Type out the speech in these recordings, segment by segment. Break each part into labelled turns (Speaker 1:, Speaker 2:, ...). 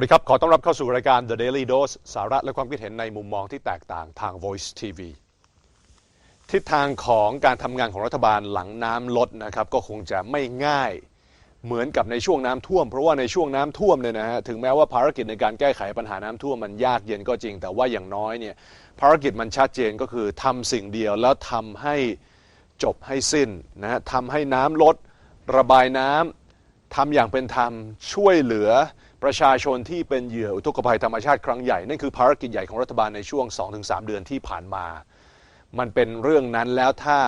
Speaker 1: สวัสดีครับ ขอต้อนรับเข้าสู่รายการ The Daily Dose สาระและความคิดเห็นในมุมมองที่แตกต่างทาง Voice TV ทิศทางของการทำงานของรัฐบาลหลังน้ำลดนะครับ ก็คงจะไม่ง่ายเหมือนกับในช่วงน้ำท่วม เพราะว่าในช่วงน้ำท่วมเนี่ยนะฮะถึงแม้ว่าภารกิจในการแก้ไขปัญหาน้ำท่วมมันยากเย็นก็จริง แต่ว่าอย่างน้อยเนี่ยภารกิจมันชัดเจนก็คือทำสิ่งเดียวแล้วทำให้จบให้สิ้นนะฮะทำให้น้ำลด ระบายน้ำทำอย่างเป็นธรรมช่วยเหลือ ประชาชนที่เป็นเหยื่ออุทกภัยธรรมชาติครั้งใหญ่ นั่นคือภารกิจใหญ่ของรัฐบาลในช่วง 2-3 เดือนที่ผ่านมา มันเป็นเรื่องนั้นแล้วถ้า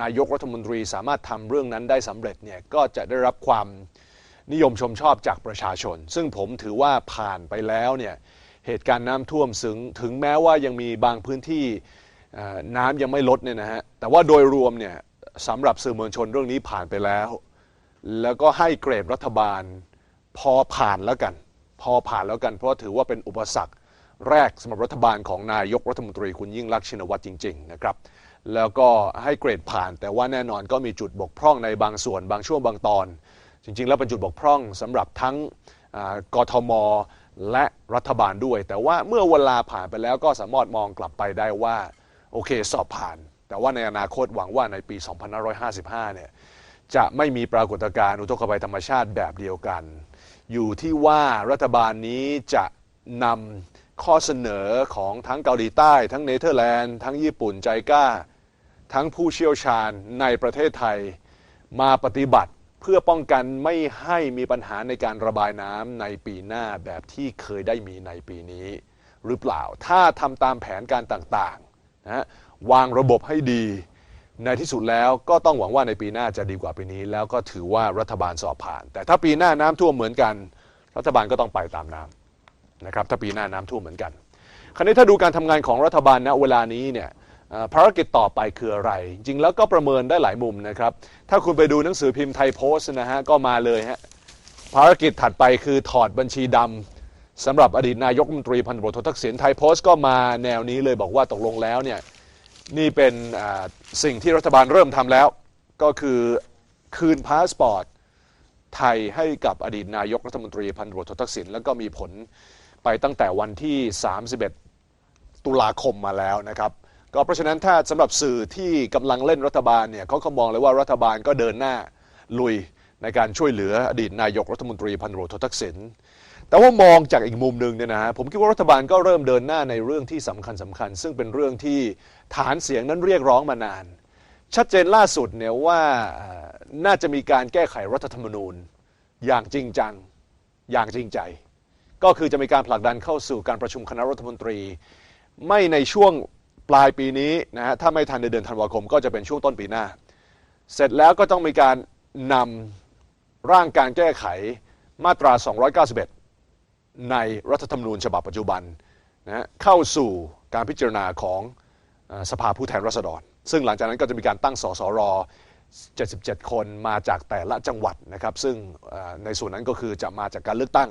Speaker 1: นายกรัฐมนตรีสามารถทำเรื่องนั้นได้สำเร็จเนี่ยก็จะได้รับความนิยมชมชอบจากประชาชน ซึ่งผมถือว่าผ่านไปแล้วเนี่ยเหตุการณ์น้ำท่วมถึงถึงแม้ว่ายังมีบางพื้นที่น้ำยังไม่ลดเนี่ยนะฮะแต่ว่าโดยรวมเนี่ยสำหรับสื่อมวลชนเรื่องนี้ผ่านไปแล้ว แล้วก็ให้เกรดรัฐบาล พอผ่านแล้วกัน พอผ่านแล้วกัน เพราะถือว่าเป็นอุปสรรคแรกสำหรับรัฐบาลของนายกรัฐมนตรีคุณยิ่งรักษณ์ชินวัตรจริง ๆ นะครับ แล้วก็ให้เกรดผ่าน แต่ว่าแน่นอนก็มีจุดบกพร่องในบางส่วนบางช่วงบางตอน จริง ๆ แล้วเป็นจุดบกพร่องสำหรับทั้งกทม และรัฐบาลด้วย แต่ว่าเมื่อเวลาผ่านไปแล้วก็สามารถมองกลับไปได้ว่าโอเคสอบผ่าน แต่ว่าในอนาคตหวังว่าในปี 2555 เนี่ยจะไม่มีปรากฏการณ์อุทกภัยธรรมชาติแบบเดียวกัน อยู่ที่ว่ารัฐบาลนี้จะนำข้อเสนอของทั้งเกาหลีใต้ ทั้งเนเธอร์แลนด์ ทั้งญี่ปุ่นใจกล้า ทั้งผู้เชี่ยวชาญในประเทศไทยมาปฏิบัติเพื่อป้องกันไม่ให้มีปัญหาในการระบายน้ำในปีหน้าแบบที่เคยได้มีในปีนี้ หรือเปล่า ถ้าทำตามแผนการต่างๆนะวางระบบให้ดี ในที่สุดแล้วก็ต้องหวังว่าในปีหน้าจะดีกว่าปีนี้ แล้วก็ถือว่ารัฐบาลสอบผ่าน แต่ถ้าปีหน้าน้ำท่วมเหมือนกัน รัฐบาลก็ต้องไปตามน้ำนะครับถ้าปีหน้าน้ำท่วมเหมือนกัน คราวนี้ถ้าดูการทำงานของรัฐบาลณเวลานี้เนี่ยภารกิจต่อไปคืออะไร จริงแล้วก็ประเมินได้หลายมุมนะครับ ถ้าคุณไปดูหนังสือพิมพ์ไทยโพสต์นะฮะก็มาเลยฮะภารกิจถัดไปคือถอดบัญชีดำสำหรับอดีตนายกรัฐมนตรีพันตำรวจโททักษิณไทยโพสต์ก็มาแนวนี้เลยบอกว่าตกลงแล้วเนี่ย นี่เป็นสิ่งที่รัฐบาลเริ่มทำแล้ว ก็คือคืนพาสปอร์ตไทยให้กับอดีตนายกรัฐมนตรีพันตรวจโททักษิณแล้วก็มีผลไปตั้งแต่วันที่ 31 ตุลาคมมาแล้วนะครับก็เพราะฉะนั้นถ้าสำหรับสื่อที่กำลังเล่นรัฐบาลเนี่ยเขาก็มองเลยว่ารัฐบาลก็เดินหน้าลุยในการช่วยเหลืออดีตนายกรัฐมนตรีพันตำรททักษิณ แต่ว่ามองจากอีกมุมหนึ่งเนี่ยนะฮะผมคิดว่ารัฐบาลก็เริ่มเดินหน้าในเรื่องที่สำคัญสำคัญ ซึ่งเป็นเรื่องที่ฐานเสียงนั้นเรียกร้องมานาน ชัดเจนล่าสุดเนี่ยว่าน่าจะมีการแก้ไขรัฐธรรมนูญ อย่างจริงจังอย่างจริงใจ ก็คือจะมีการผลักดันเข้าสู่การประชุมคณะรัฐมนตรี ไม่ในช่วงปลายปีนี้นะฮะถ้าไม่ทันในเดือนธันวาคม ก็จะเป็นช่วงต้นปีหน้า เสร็จแล้วก็ต้องมีการนำร่างการแก้ไขมาตรา 291 ในรัฐธรรมนูญฉบับปัจจุบันนะเข้าสู่การพิจารณาของอสภาผู้แทนราษฎร ซึ่งหลังจากนั้นก็จะมีการตั้งสสร 77 คนมาจากแต่ละจังหวัดนะครับ ซึ่งในส่วนนั้นก็คือจะมาจากการเลือกตั้ง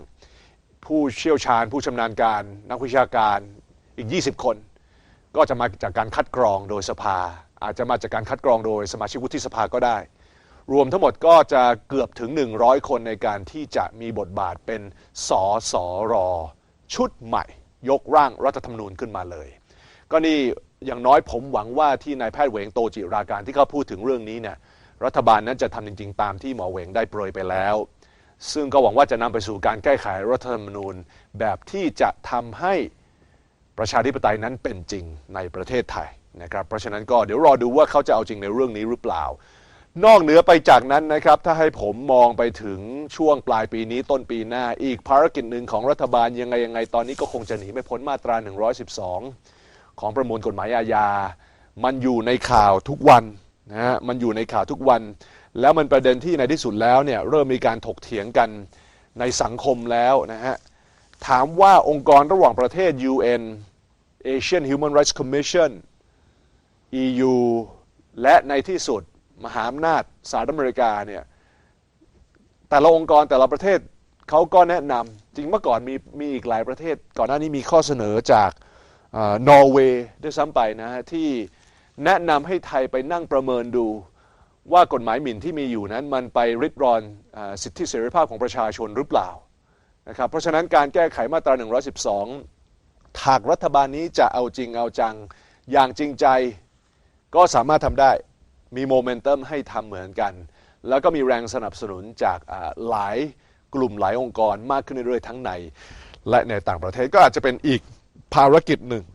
Speaker 1: ผู้เชี่ยวชาญ ผู้ชำนาญการ นักวิชาการอีก 20 คน ก็จะมาจากการคัดกรองโดยสภา อาจจะมาจากการคัดกรองโดยสมาชิกวุฒิสภาก็ได้ รวมทั้งหมดก็จะเกือบถึง 100 คนในการที่จะมีบทบาทเป็นสสรชุดใหม่ ยกร่างรัฐธรรมนูญขึ้นมาเลย ก็นี่อย่างน้อยผมหวังว่าที่นายแพทย์เหวงโตจิราการที่เขาพูดถึงเรื่องนี้เนี่ยรัฐบาลนั้นจะทำจริง ๆ ตามที่หมอเหวงได้โปรยไปแล้ว ซึ่งก็หวังว่าจะนำไปสู่การแก้ไขรัฐธรรมนูญแบบที่จะทำให้ประชาธิปไตยนั้นเป็นจริงในประเทศไทยนะครับเพราะฉะนั้นก็เดี๋ยวรอดูว่าเขาจะเอาจริงในเรื่องนี้หรือเปล่า นอกเหนือไปจากนั้นนะครับ ถ้าให้ผมมองไปถึงช่วงปลายปีนี้ต้นปีหน้า อีกภารกิจหนึ่งของรัฐบาลยังไงยังไงตอนนี้ก็คงจะหนีไม่พ้นมาตรา 112 ของประมวลกฎหมายอาญา มันอยู่ในข่าวทุกวันนะฮะมันอยู่ในข่าวทุกวัน แล้วมันประเด็นที่ในที่สุดแล้วเนี่ยเริ่มมีการถกเถียงกันในสังคมแล้วนะฮะถามว่าองค์กรระหว่างประเทศ UN Asian Human Rights Commission EU และในที่สุด มหาอำนาจสหรัฐอเมริกาเนี่ยแต่ละองค์กรแต่ละประเทศเขาก็แนะนำจริงเมื่อก่อนมีมีอีกหลายประเทศ ก่อนหน้านี้มีข้อเสนอจากนอร์เวย์ด้วยซ้ำไปนะฮะที่แนะนำให้ไทยไปนั่งประเมินดูว่ากฎหมายหมิ่นที่มีอยู่นั้นมันไปริดรอนอสิทธิเสรีภาพของประชาชนหรือเปล่านะครับเพราะฉะนั้นการแก้ไขมาตรา 112 หากรัฐบาลนี้จะเอาจริงเอาจังอย่างจริงใจก็สามารถทำได้ มีโมเมนตัมให้ทำเหมือนกัน แล้วก็มีแรงสนับสนุนจากอ่าหลายกลุ่มหลายองค์กรมากขึ้นเรื่อยๆทั้งใน และในต่างประเทศก็อาจจะเป็นอีกภารกิจหนึ่ง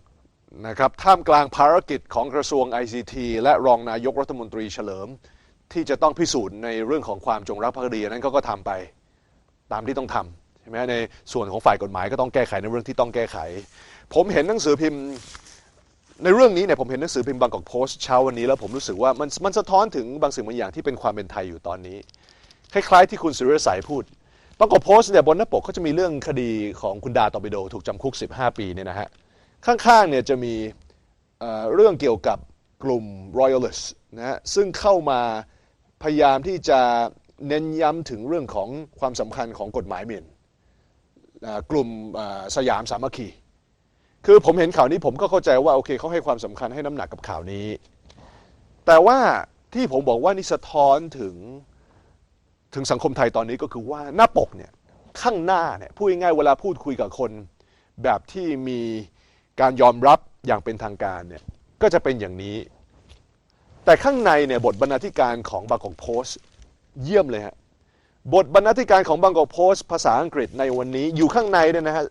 Speaker 1: นะครับท่ามกลางภารกิจของกระทรวง ICT และรองนายกรัฐมนตรีเฉลิม ที่จะต้องพิสูจน์ในเรื่องของความจงรักภักดีอันนั้นเขาก็ทำไปตามที่ต้องทำใช่ไหมในส่วนของฝ่ายกฎหมายก็ต้องแก้ไขในเรื่องที่ต้องแก้ไข ผมเห็นหนังสือพิมพ์ ในเรื่องนี้เนี่ยผมเห็นหนังสือพิมพ์บางกอกโพสต์เช้าวันนี้แล้วผมรู้สึกว่ามันมันสะท้อนถึงบางสิ่งบางอย่างที่เป็นความเป็นไทยอยู่ตอนนี้ คล้ายๆที่คุณสุริยสัยพูดบางกอกโพสต์เนี่ยบนหน้าปกเขาจะมีเรื่องคดีของคุณดาตอร์ปิโดถูกจำคุก 15 ปีเนี่ยนะฮะข้างๆเนี่ยจะมีเรื่องเกี่ยวกับกลุ่ม royalist นะฮะซึ่งเข้ามาพยายามที่จะเน้นย้ำถึงเรื่องของความสำคัญของกฎหมายหมิ่นกลุ่มสยามสามัคคี คือผมเห็นข่าวนี้ผมก็เข้าใจว่าโอเคเขาให้ความสำคัญให้น้ำหนักกับข่าวนี้ แต่ว่าที่ผมบอกว่านี่สะท้อนถึงถึงสังคมไทยตอนนี้ก็คือว่าหน้าปกเนี่ยข้างหน้าเนี่ยพูดง่ายๆเวลาพูดคุยกับคน แบบที่มีการยอมรับอย่างเป็นทางการเนี่ยก็จะเป็นอย่างนี้ แต่ข้างในเนี่ยบทบรรณาธิการของบางกอกโพส์เยี่ยมเลยฮะบทบรรณาธิการของบางกอกโพส์ภาษาอังกฤษในวันนี้อยู่ข้างในเนี่ยนะฮะ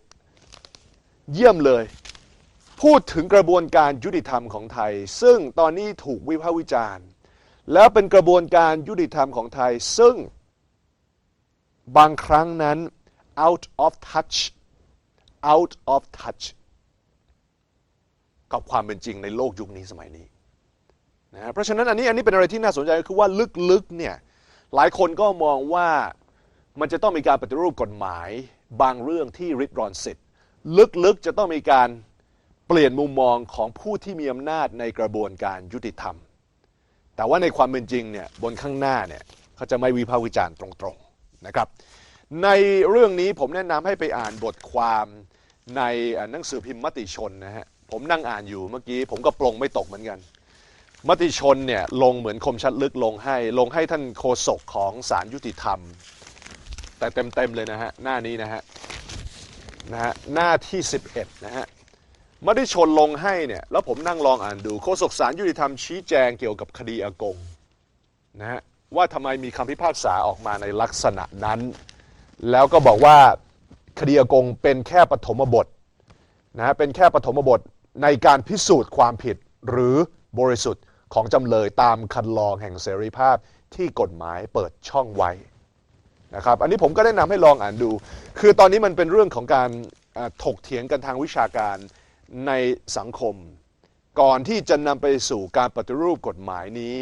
Speaker 1: เยี่ยมเลย พูดถึงกระบวนการยุติธรรมของไทย ซึ่งตอนนี้ถูกวิพากษ์วิจารณ์ แล้วเป็นกระบวนการยุติธรรมของไทย ซึ่งบางครั้งนั้น out of touch out of touch กับความเป็นจริงในโลกยุคนี้สมัยนี้นะเพราะฉะนั้นอันนี้อันนี้เป็นอะไรที่น่าสนใจคือว่าลึกๆเนี่ยหลายคนก็มองว่ามันจะต้องมีการปฏิรูปกฎหมาย บางเรื่องที่ริดรอนสิทธิ์ลึกๆจะต้องมีการ เปลี่ยนมุมมองของผู้ที่มีอำนาจในกระบวนการยุติธรรม แต่ว่าในความเป็นจริงเนี่ยบนข้างหน้าเนี่ยเขาจะไม่วิพากษ์วิจารณ์ตรงๆนะครับ ในเรื่องนี้ผมแนะนำให้ไปอ่านบทความในหนังสือพิมพ์มติชนนะฮะผมนั่งอ่านอยู่เมื่อกี้ผมก็ปลงไม่ตกเหมือนกัน มติชนเนี่ยลงเหมือนคมชัดลึกลงให้ ลงให้ท่านโฆษกของศาลยุติธรรม แต่เต็มๆเลยนะฮะหน้านี้นะฮะนะฮะหน้าที่ 11 นะฮะ มติชนลงให้เนี่ยแล้วผมนั่งลองอ่านดูโฆษกสารยุติธรรมชี้แจงเกี่ยวกับคดีอากงนะฮะว่าทำไมมีคำพิพากษาออกมาในลักษณะนั้น แล้วก็บอกว่าคดีอากงเป็นแค่ปฐมบทนะฮะเป็นแค่ปฐมบทในการพิสูจน์ความผิดหรือบริสุทธิ์ของจำเลยตามคันลองแห่งเสรีภาพที่กฎหมายเปิดช่องไว้นะครับอันนี้ผมก็แนะนำให้ลองอ่านดู คือตอนนี้มันเป็นเรื่องของการถกเถียงกันทางวิชาการ ในสังคม ก่อนที่จะนำไปสู่การปฏิรูปกฎหมายนี้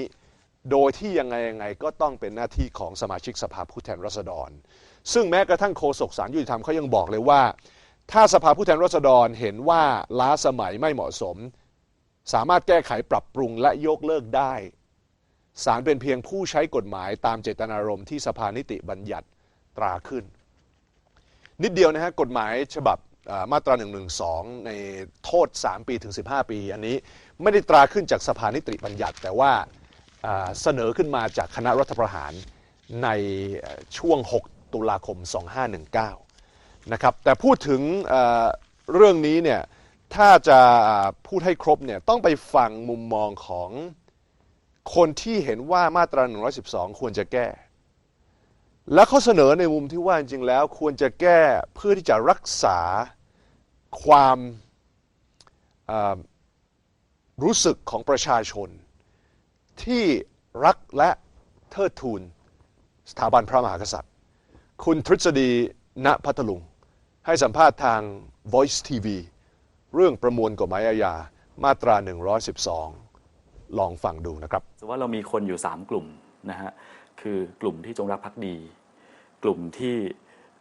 Speaker 1: โดยที่ยังไงยังไงก็ต้องเป็นหน้าที่ของสมาชิกสภาผู้แทนราษฎร ซึ่งแม้กระทั่งโฆษกสารยุติธรรมเขายังบอกเลยว่า ถ้าสภาผู้แทนราษฎรเห็นว่าล้าสมัยไม่เหมาะสม สามารถแก้ไขปรับปรุงและยกเลิกได้ศาลเป็นเพียงผู้ใช้กฎหมายตามเจตนารมณ์ที่สภานิติบัญญัติตราขึ้น นิดเดียวนะฮะกฎหมายฉบับ มาตรา112ในโทษ 3 ปีถึง 15 ปี อันนี้ไม่ได้ตราขึ้นจากสภานิติบัญญัติ แต่ว่าเสนอขึ้นมาจากคณะรัฐประหารในช่วง 6 ตุลาคม 2519 นะครับ แต่พูดถึงเรื่องนี้เนี่ยถ้าจะพูดให้ครบเนี่ยต้องไปฟังมุมมองของคนที่เห็นว่ามาตรา 112 ควรจะแก้ และเขาเสนอในมุมที่ว่าจริงๆแล้ว ควรจะแก้เพื่อที่จะรักษาความารู้สึกของประชาชน ที่รักและเทิดทูนสถาบันพระมหากษัตริย์ คุณทฤษฎีณพัทลุง ให้สัมภาษณ์ทาง Voice TV เรื่องประมวลกฎหมายอาญามาตรา 112 ลองฟังดูนะครับ
Speaker 2: ว่าเรามีคนอยู่ 3 กลุ่มนะฮะคือกลุ่มที่จงรักภักดี กลุ่มที่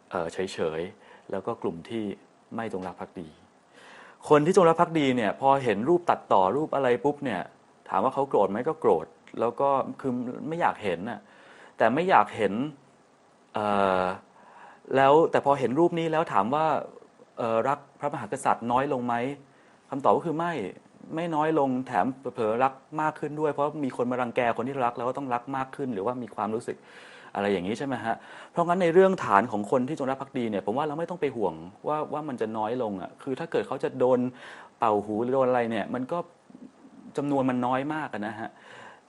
Speaker 2: เอ่อเฉยๆแล้วก็กลุ่มที่ไม่จงรักภักดี คนที่จงรักภักดีเนี่ยพอเห็นรูปตัดต่อรูปอะไรปุ๊บเนี่ยถามว่าเขาโกรธไหมก็โกรธแล้วก็คือไม่อยากเห็นน่ะแต่ไม่อยากเห็นแล้วแต่พอเห็นรูปนี้แล้วถามว่ารักพระมหากษัตริย์น้อยลงไหมคำตอบก็คือไม่ไม่น้อยลงแถมเผลอรักมากขึ้นด้วย เพราะมีคนมารังแกคนที่รักแล้วก็ต้องรักมากขึ้น หรือว่ามีความรู้สึก อะไรอย่างนี้ใช่ไหมฮะ เพราะงั้นในเรื่องฐานของคนที่จงรักภักดีเนี่ยผมว่าเราไม่ต้องไปห่วงว่าว่ามันจะน้อยลงอะคือถ้าเกิดเขาจะโดนเป่าหูหรือโดนอะไรเนี่ยมันก็จำนวนมันน้อยมากนะฮะ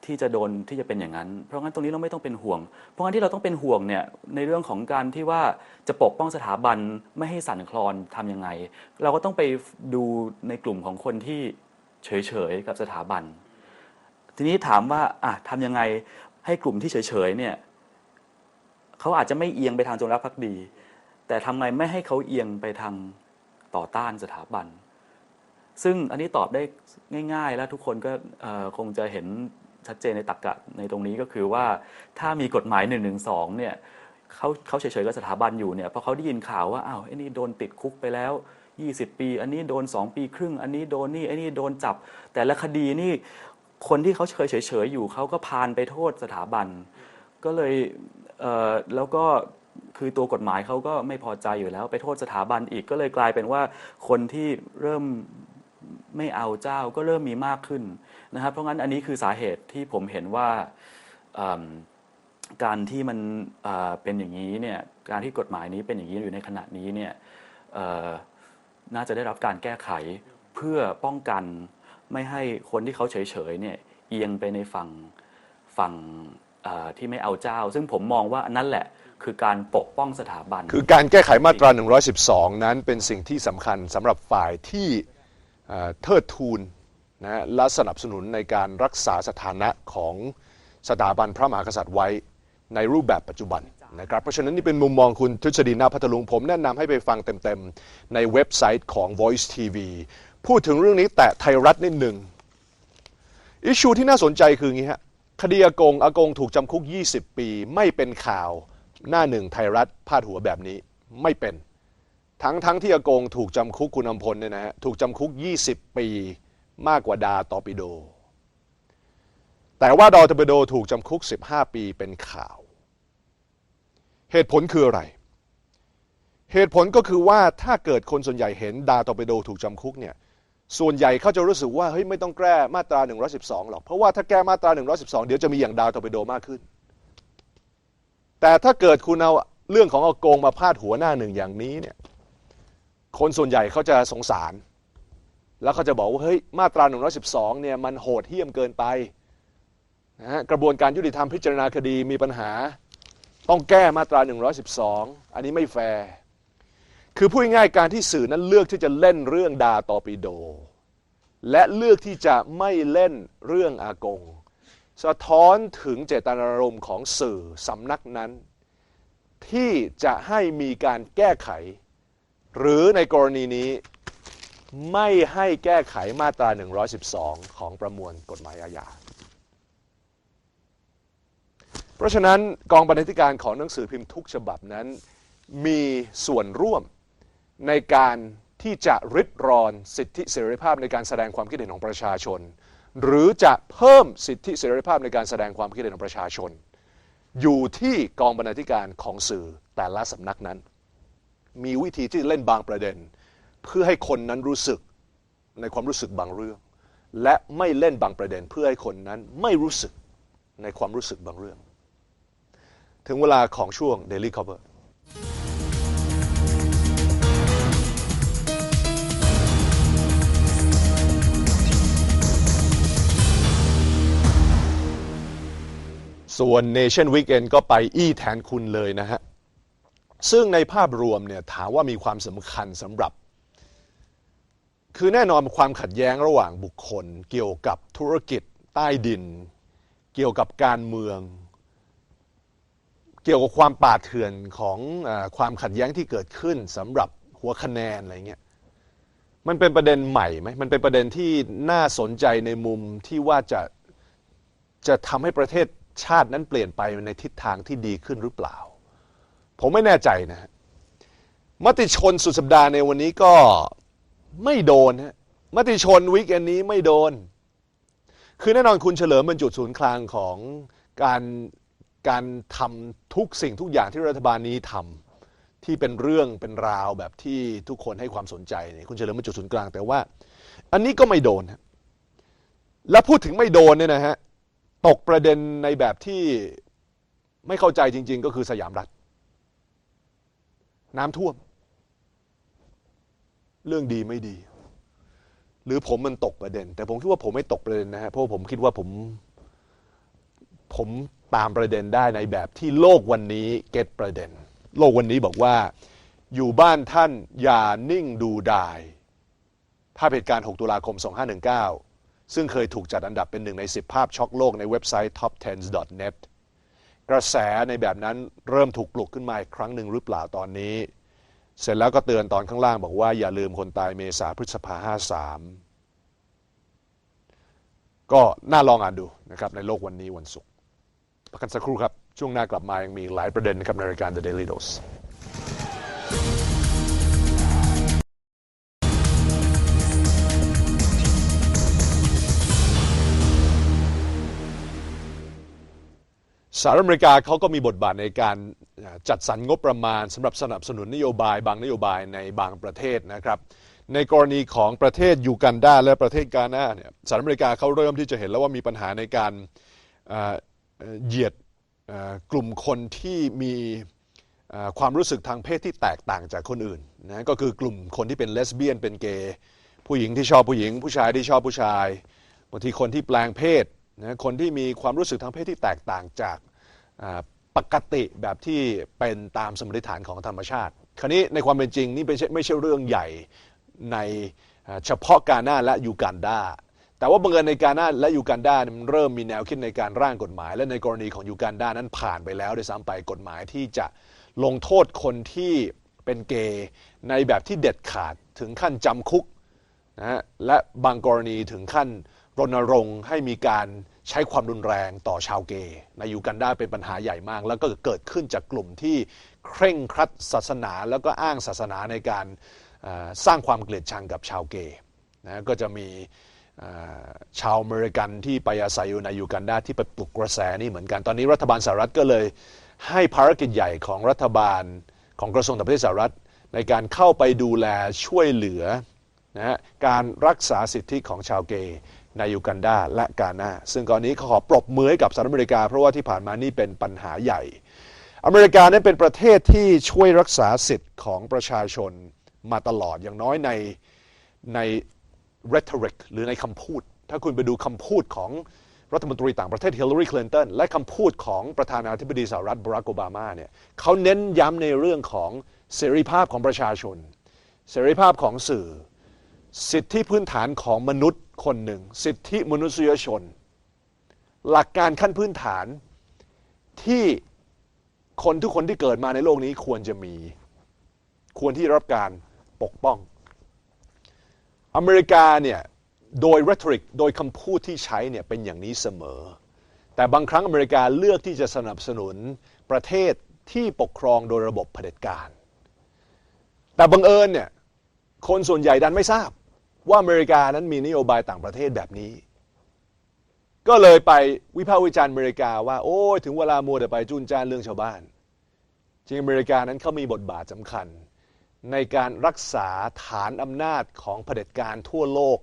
Speaker 2: ที่จะโดนที่จะเป็นอย่างนั้น เพราะงั้นตรงนี้เราไม่ต้องเป็นห่วง เพราะงั้นที่เราต้องเป็นห่วงเนี่ยในเรื่องของการที่ว่าจะปกป้องสถาบันไม่ให้สั่นคลอนทำยังไง เราก็ต้องไปดูในกลุ่มของคนที่เฉยๆกับสถาบัน ทีนี้ถามว่าอะทำยังไงให้กลุ่มที่เฉยๆเนี่ย เขาอาจจะไม่เอียงไปทางจงรักภักดี แต่ทำไงไม่ให้เขาเอียงไปทางต่อต้านสถาบัน ซึ่งอันนี้ตอบได้ง่าย ๆ แล้วทุกคนก็คงจะเห็นชัดเจนในตรรกะในตรงนี้ก็คือว่าถ้ามีกฎหมาย1นึเนี่ยเขาเขาเฉยๆกับสถาบันอยู่เนี่ยพอเขาได้ยินข่าวว่าอ้าวไอ้นี่โดนติดคุกไปแล้ว 20 ปี อันนี้โดน 2 ปีครึ่ง อันนี้โดนนี่ไอ้นี่โดนจับ แต่ละคดีนี่คนที่เขาเคยเฉยๆอยู่เขาก็พานไปโทษสถาบัน ก็เลย เอ่อแล้วก็คือตัวกฎหมายเขาก็ไม่พอใจอยู่แล้ว ไปโทษสถาบันอีกก็เลยกลายเป็นว่าคนที่เริ่มไม่เอาเจ้าก็เริ่มมีมากขึ้นนะครับ เพราะงั้นอันนี้คือสาเหตุที่ผมเห็นว่าอืมการที่มันเอ่อเป็นอย่างนี้เนี่ยการที่กฎหมายนี้เป็นอย่างนี้อยู่ในขณะนี้เนี่ยเอ่อน่าจะได้รับการแก้ไขเพื่อป้องกันไม่ให้คนที่เขาเฉยๆเนี่ยเอียงไปในฝั่งฝั่ง ที่ไม่เอาเจ้า ซึ่งผมมองว่านั่นแหละคือการปกป้องสถาบัน
Speaker 1: คือการแก้ไขมาตรา 112 นั้นเป็นสิ่งที่สำคัญสำหรับฝ่ายที่เทิดทูนนะและสนับสนุนในการรักษาสถานะของสถาบันพระมหากษัตริย์ไว้ในรูปแบบปัจจุบันนะครับเพราะฉะนั้นนี่เป็นมุมมองคุณทฤษฎีนาพัทลุง ผมแนะนำให้ไปฟังเต็มๆ ในเว็บไซต์ของ Voice TV พูดถึงเรื่องนี้แตะไทยรัฐนิดหนึ่งอิชชูที่น่าสนใจคืออย่างนี้ฮะ คดีอากงอากงถูกจำคุก 20 ปี ไม่เป็นข่าว หน้าหนึ่งไทยรัฐพาดหัวแบบนี้ไม่เป็น ทั้งทั้งที่อากงถูกจำคุกคุณอำพลเนี่ยนะฮะถูกจำคุก 20 ปีมากกว่าดาตอปิโด แต่ว่าดอตอปิโดถูกจำคุก 15 ปีเป็นข่าว เหตุผลคืออะไร เหตุผลก็คือว่าถ้าเกิดคนส่วนใหญ่เห็นดาตอปิโดถูกจำคุกเนี่ย ส่วนใหญ่เขาจะรู้สึกว่าเฮ้ยไม่ต้องแก้มาตรา 112 หรอก เพราะว่าถ้าแก้มาตรา 112 เดี๋ยวจะมีอย่างดาวตอร์ปิโดมากขึ้น แต่ถ้าเกิดคุณเอาเรื่องของเอาโกงมาพาดหัวหน้าหนึ่งอย่างนี้เนี่ยคนส่วนใหญ่เขาจะสงสาร แล้วเขาจะบอกว่าเฮ้ยมาตรา 112 เนี่ยมันโหดเหี้ยมเกินไปนะฮะกระบวนการยุติธรรมพิจารณาคดีมีปัญหา ต้องแก้มาตรา 112 อันนี้ไม่แฟร์ คือพูดง่ายๆการที่สื่อนั้นเลือกที่จะเล่นเรื่องดาตอปิโด และเลือกที่จะไม่เล่นเรื่องอากง สะท้อนถึงเจตนารมณ์ของสื่อสำนักนั้น ที่จะให้มีการแก้ไข หรือในกรณีนี้ไม่ให้แก้ไขมาตรา 112 ของประมวลกฎหมายอาญา เพราะฉะนั้นกองบรรณาธิการของหนังสือพิมพ์ทุกฉบับนั้น มีส่วนร่วม ในการที่จะริดรอนสิทธิเสรีภาพในการแสดงความคิดเห็นของประชาชน หรือจะเพิ่มสิทธิเสรีภาพในการแสดงความคิดเห็นของประชาชน อยู่ที่กองบรรณาธิการของสื่อแต่ละสำนักนั้น มีวิธีที่เล่นบางประเด็น เพื่อให้คนนั้นรู้สึกในความรู้สึกบางเรื่อง และไม่เล่นบางประเด็น เพื่อให้คนนั้นไม่รู้สึกในความรู้สึกบางเรื่อง ถึงเวลาของช่วง Daily Cover ส่วน Nation Weekend ก็ไปอี้แทนคุณเลยนะฮะ ซึ่งในภาพรวมเนี่ยถามว่ามีความสำคัญสำหรับ คือแน่นอนความขัดแย้งระหว่างบุคคล เกี่ยวกับธุรกิจใต้ดิน เกี่ยวกับการเมือง เกี่ยวกับความป่าเถื่อนของอความขัดแย้งที่เกิดขึ้นสำหรับหัวคะแนนอะไรเงี้ยมันเป็นประเด็นใหม่ไหมมันเป็นประเด็นที่น่าสนใจในมุมที่ว่าจะจะทำให้ประเทศ ชาตินั้นเปลี่ยนไปในทิศทางที่ดีขึ้นหรือเปล่า ผมไม่แน่ใจนะฮะมติชนสุดสัปดาห์ในวันนี้ก็ไม่โดนฮะมติชนวิกเอนนี้ไม่โดน คือแน่นอนคุณเฉลิมเป็นจุดศูนย์กลางของการการทำทุกสิ่งทุกอย่างที่รัฐบาลนี้ทำที่เป็นเรื่องเป็นราวแบบที่ทุกคนให้ความสนใจเนี่ยคุณเฉลิมเป็นจุดศูนย์กลางแต่ว่า อันนี้ก็ไม่โดนฮะและพูดถึงไม่โดนเนี่ยนะฮะ ตกประเด็นในแบบที่ไม่เข้าใจจริง ๆ ก็คือสยามรัฐ น้ำท่วม เรื่องดีไม่ดี หรือผมมันตกประเด็น แต่ผมคิดว่าผมไม่ตกประเด็นนะฮะเพราะผมคิดว่าผมผมตามประเด็นได้ในแบบที่โลกวันนี้เก็ตประเด็น โลกวันนี้บอกว่า อยู่บ้านท่านอย่านิ่งดูดายภาพเหตุการณ์ 6 ตุลาคม 2519 ซึ่งเคยถูกจัดอันดับเป็นหนึ่งใน 10 ภาพช็อกโลกในเว็บไซต์ top10s.net กระแสในแบบนั้นเริ่มถูกปลุกขึ้นมาอีกครั้งหนึ่งหรือเปล่าตอนนี้ เสร็จแล้วก็เตือนตอนข้างล่างบอกว่าอย่าลืมคนตายเมษาพฤษภา53ก็น่าลองอ่านดูนะครับในโลกวันนี้วันศุกร์พักกันสักครู่ครับ ช่วงหน้ากลับมายังมีหลายประเด็นนะครับในรายการ The Daily Dose สหรัฐอเมริกาเขาก็มีบทบาทในการจัดสรรงบประมาณสำหรับสนับสนุนนโยบายบางนโยบายในบางประเทศนะครับ ในกรณีของประเทศยูกันดาและประเทศกานาเนี่ยสหรัฐอเมริกาเขาเริ่มที่จะเห็นแล้วว่ามีปัญหาในการเหยียดกลุ่มคนที่มีความรู้สึกทางเพศที่แตกต่างจากคนอื่นนะก็คือกลุ่มคนที่เป็นเลสเบี้ยนเป็นเกย์ผู้หญิงที่ชอบผู้หญิง ผู้ชายที่ชอบผู้ชายบางทีคนที่แปลงเพศนะคนที่มีความรู้สึกทางเพศที่แตกต่างจาก ปกติแบบที่เป็นตามสมมติฐานของธรรมชาติ คราวนี้ในความเป็นจริงนี่ไม่ใช่ไม่ใช่เรื่องใหญ่ในเฉพาะกาหน้าและยูกันดาแต่ว่าบังเอิญในกาหน้าและยูกันดามันเริ่มมีแนวคิดในการร่างกฎหมาย และในกรณีของยูกันดานั้นผ่านไปแล้วด้วยซ้ำไปกฎหมายที่จะลงโทษคนที่เป็นเกย์ในแบบที่เด็ดขาดถึงขั้นจำคุกนะฮะและบางกรณีถึงขั้นรณรงค์ให้มีการ ใช้ความรุนแรงต่อชาวเกย์ในยูกันดาเป็นปัญหาใหญ่มาก แล้วก็เกิดขึ้นจากกลุ่มที่เคร่งครัดศาสนา แล้วก็อ้างศาสนาในการสร้างความเกลียดชังกับชาวเกย์นะก็จะมีชาวอเมริกันที่ไปอาศัยอยู่ในยูกันดาที่ไปปลุกกระแสนี่เหมือนกัน ตอนนี้รัฐบาลสหรัฐก็เลยให้ภารกิจใหญ่ของรัฐบาลของกระทรวงต่างประเทศสหรัฐ ในการเข้าไปดูแลช่วยเหลือ นะฮะการรักษาสิทธิของชาวเกย์ในยูกันดาและกาหน้าซึ่งกรณีขอปรบมือกับสหรัฐอเมริกา เพราะว่าที่ผ่านมานี่เป็นปัญหาใหญ่ อเมริกานั้นเป็นประเทศที่ช่วยรักษาสิทธิ์ของประชาชนมาตลอดอย่างน้อยในใน rhetoric หรือในคำพูด ถ้าคุณไปดูคำพูดของรัฐมนตรีต่างประเทศฮิลลารีคลินตันและคำพูดของประธานาธิบดีสหรัฐบรักโอบามาเนี่ยเขาเน้นย้ำในเรื่องของเสรีภาพของประชาชน เสรีภาพของสื่อ สิทธิพื้นฐานของมนุษย์คนหนึ่ง สิทธิมนุษยชน หลักการขั้นพื้นฐานที่คนทุกคนที่เกิดมาในโลกนี้ควรจะมี ควรที่รับการปกป้อง อเมริกาเนี่ยโดย rhetoric โดยคำพูดที่ใช้เนี่ยเป็นอย่างนี้เสมอ แต่บางครั้งอเมริกาเลือกที่จะสนับสนุนประเทศที่ปกครองโดยระบบเผด็จการ แต่บังเอิญเนี่ยคนส่วนใหญ่ดันไม่ทราบ ว่าอเมริกานั้นมีนโยบายต่างประเทศแบบนี้ ก็เลยไปวิพากษ์วิจารณ์อเมริกาว่า โอ้ยถึงเวลามัวแต่ไปจุนจ้านเรื่องชาวบ้าน จริงอเมริกานั้นเขามีบทบาทสำคัญ ในการรักษาฐานอำนาจของเผด็จการทั่วโลก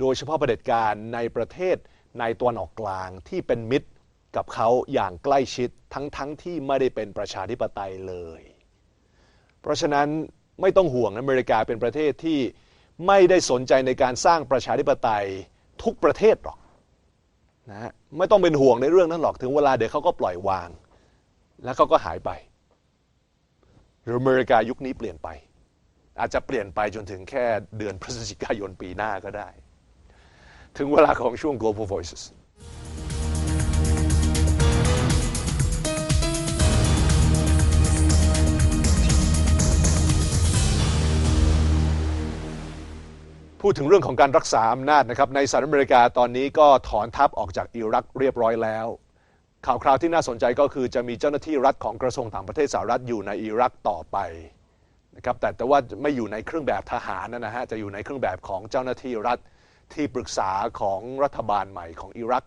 Speaker 1: โดยเฉพาะเผด็จการในประเทศในตะวันออกกลางที่เป็นมิตรกับเขาอย่างใกล้ชิดทั้งๆทที่ไม่ได้เป็นประชาธิปไตยเลย เพราะฉะนั้นไม่ต้องห่วงนะอเมริกาเป็นประเทศที่ ไม่ได้สนใจในการสร้างประชาธิปไตยทุกประเทศหรอกนะฮะไม่ต้องเป็นห่วงในเรื่องนั้นหรอกถึงเวลาเดี๋ยวเขาก็ปล่อยวาง แล้วเขาก็หายไปหรืออเมริกายุคนี้เปลี่ยนไป อาจจะเปลี่ยนไปจนถึงแค่เดือนพฤศจิกายนปีหน้าก็ได้ ถึงเวลาของช่วง Global Voices พูดถึงเรื่องของการรักษาอำนาจนะครับในสหรัฐอเมริกาตอนนี้ก็ถอนทัพออกจากอิรักเรียบร้อยแล้ว ข่าวคราวที่น่าสนใจก็คือจะมีเจ้าหน้าที่รัฐของกระทรวงต่างประเทศสหรัฐอยู่ในอิรักต่อไปนะครับแต่แต่ว่าไม่อยู่ในเครื่องแบบทหารนะฮะจะอยู่ในเครื่องแบบของเจ้าหน้าที่รัฐที่ปรึกษาของรัฐบาลใหม่ของอิรัก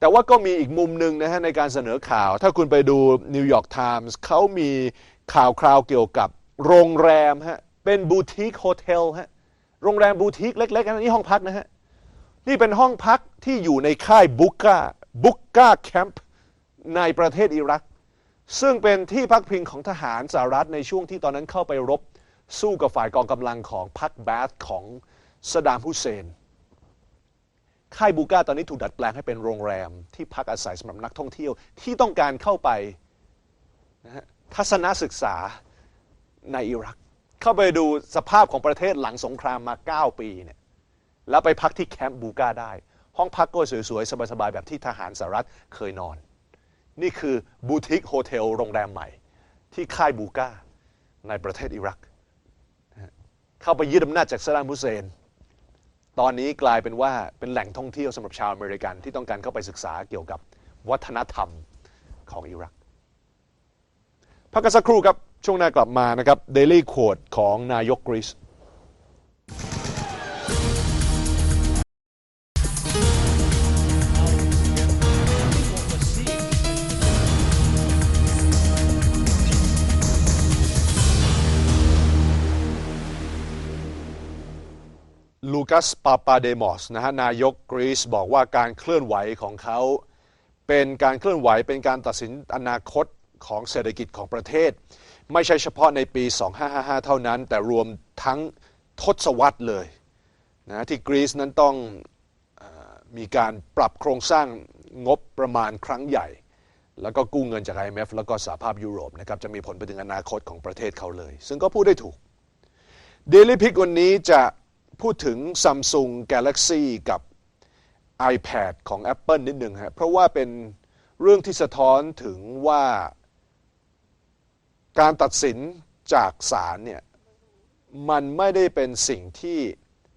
Speaker 1: แต่ว่าก็มีอีกมุมหนึ่งนะฮะในการเสนอข่าว ถ้าคุณไปดูนิวยอร์กไทมส์เขามีข่าวคราวเกี่ยวกับโรงแรมฮะเป็นบูติกโฮเทลฮะ โรงแรมบูติกเล็กๆนะนี่ห้องพักนะฮะ นี่เป็นห้องพักที่อยู่ในค่ายบุกกาบุกกาแคมป์ในประเทศอิรัก ซึ่งเป็นที่พักพิงของทหารสหรัฐในช่วงที่ตอนนั้นเข้าไปรบสู้กับฝ่ายกองกำลังของพรรคบาธของสดามฮุเซน ค่ายบูกาตอนนี้ถูกดัดแปลงให้เป็นโรงแรม ที่พักอาศัยสำหรับนักท่องเที่ยวที่ต้องการเข้าไปนะฮะทัศนศึกษาในอิรัก เข้าไปดูสภาพของประเทศหลังสงครามมา 9 ปีเนี่ยแล้วไปพักที่แคมป์บูกาได้ ห้องพักก็สวยๆ สบายๆ แบบที่ทหารสหรัฐเคยนอน นี่คือบูติกโฮเทลโรงแรมใหม่ ที่ค่ายบูกาในประเทศอิรัก เข้าไปยึดอำนาจจากซาดัมฮุสเซน ตอนนี้กลายเป็นว่าเป็นแหล่งท่องเที่ยวสำหรับชาวอเมริกันที่ต้องการเข้าไปศึกษาเกี่ยวกับวัฒนธรรมของอิรักพักกันสักครู่ครับ ช่วงหน้ากลับมานะครับ Daily q u o t ของนายกกรีซลูคัสปาปาเดมอสนะฮะนายกกรีซบอกว่าการเคลื่อนไหวของเขา เป็นการเคลื่อนไหวเป็นการตัดสินอนาคต ของเศรษฐกิจของประเทศ ไม่ใช่เฉพาะในปี 2555 เท่านั้น แต่รวมทั้งทศวรรษเลยนะที่กรีซนั้นต้องออมีการปรับโครงสร้างงบประมาณครั้งใหญ่ แล้วก็กู้เงินจาก IMF แล้วก็สหภาพยุโรปนะครับจะมีผลไปถึงอนาคตของประเทศเขาเลย ซึ่งก็พูดได้ถูก Daily Pick วันนี้จะพูดถึง Samsung Galaxy กับ iPad ของ Apple นิดหนึ่งฮะเพราะว่าเป็นเรื่องที่สะท้อนถึงว่า การตัดสินจากศาลเนี่ยมันไม่ได้เป็นสิ่งที่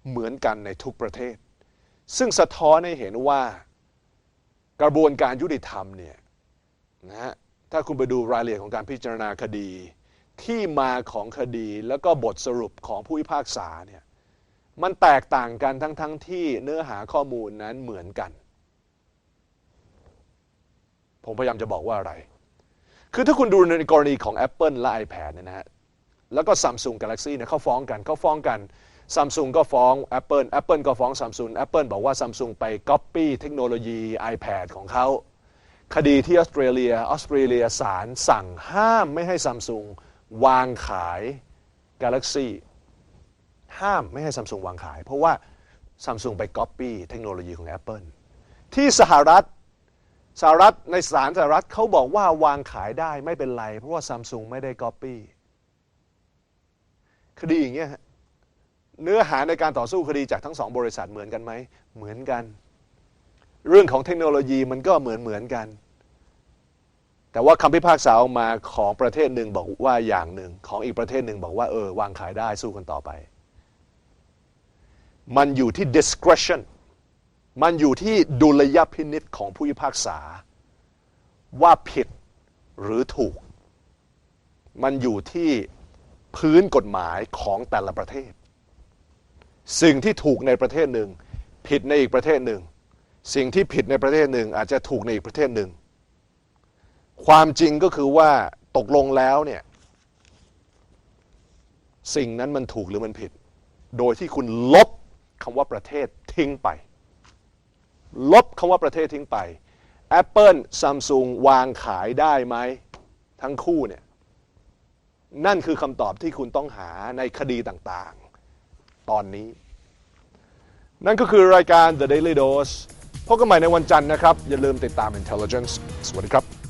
Speaker 1: เหมือนกันในทุกประเทศ ซึ่งสะท้อนให้เห็นว่ากระบวนการยุติธรรมเนี่ยนะฮะถ้าคุณไปดูรายละเอียดของการพิจารณาคดี ที่มาของคดีแล้วก็บทสรุปของผู้พิพากษาเนี่ยมันแตกต่างกันทั้งๆทที่เนื้อหาข้อมูลนั้นเหมือนกัน ผมพยายามจะบอกว่าอะไร คือถ้าคุณดูในกรณีของ Apple และ iPad เนี่ยนะฮะแล้วก็ Samsung Galaxy เนี่ยเขาฟ้องกันเขาฟ้องกัน Samsung ก็ฟ้อง Apple Apple ก็ฟ้อง Samsung Apple บอกว่า Samsung ไป Copy เทคโนโลยี iPad ของเขาคดีที่ออสเตรเลียออสเตรเลียศาลสั่งห้ามไม่ให้ Samsung วางขาย Galaxy ห้ามไม่ให้ Samsung วางขาย เพราะว่า Samsung ไป Copy เทคโนโลยีของ Apple ที่สหรัฐ สหรัฐในศาลสหรัฐเขาบอกว่าวางขายได้ไม่เป็นไร เพราะว่า Samsung ไม่ได้ Copy คดีอย่างเงี้ยเนื้อหาในการต่อสู้คดีจากทั้งสองบริษัทเหมือนกันไหม เหมือนกัน เรื่องของเทคโนโลยีมันก็เหมือนเหมือนกัน แต่ว่าคำพิพากษาออกมาของประเทศหนึ่งบอกว่าอย่างหนึ่ง ของอีกประเทศหนึ่งบอกว่าเออวางขายได้สู้กันต่อไป มันอยู่ที่ discretion มันอยู่ที่ดุลยพินิษของผู้พิพากษา ว่าผิดหรือถูก มันอยู่ที่พื้นกฎหมายของแต่ละประเทศ สิ่งที่ถูกในประเทศหนึ่ง ผิดในอีกประเทศหนึ่ง สิ่งที่ผิดในประเทศหนึ่ง อาจจะถูกในอีกประเทศหนึ่ง ความจริงก็คือว่าตกลงแล้วเนี่ยสิ่งนั้นมันถูกหรือมันผิด โดยที่คุณลบคำว่าประเทศทิ้งไป ลบคำว่าประเทศทิ้งไป Apple Samsung วางขายได้ไหมทั้งคู่เนี่ยนั่นคือคำตอบที่คุณต้องหาในคดีต่างๆ ตอนนี้ นั่นก็คือรายการ The Daily Dose พบกันใหม่ในวันจันทร์นะครับ อย่าลืมติดตาม Intelligence สวัสดีครับ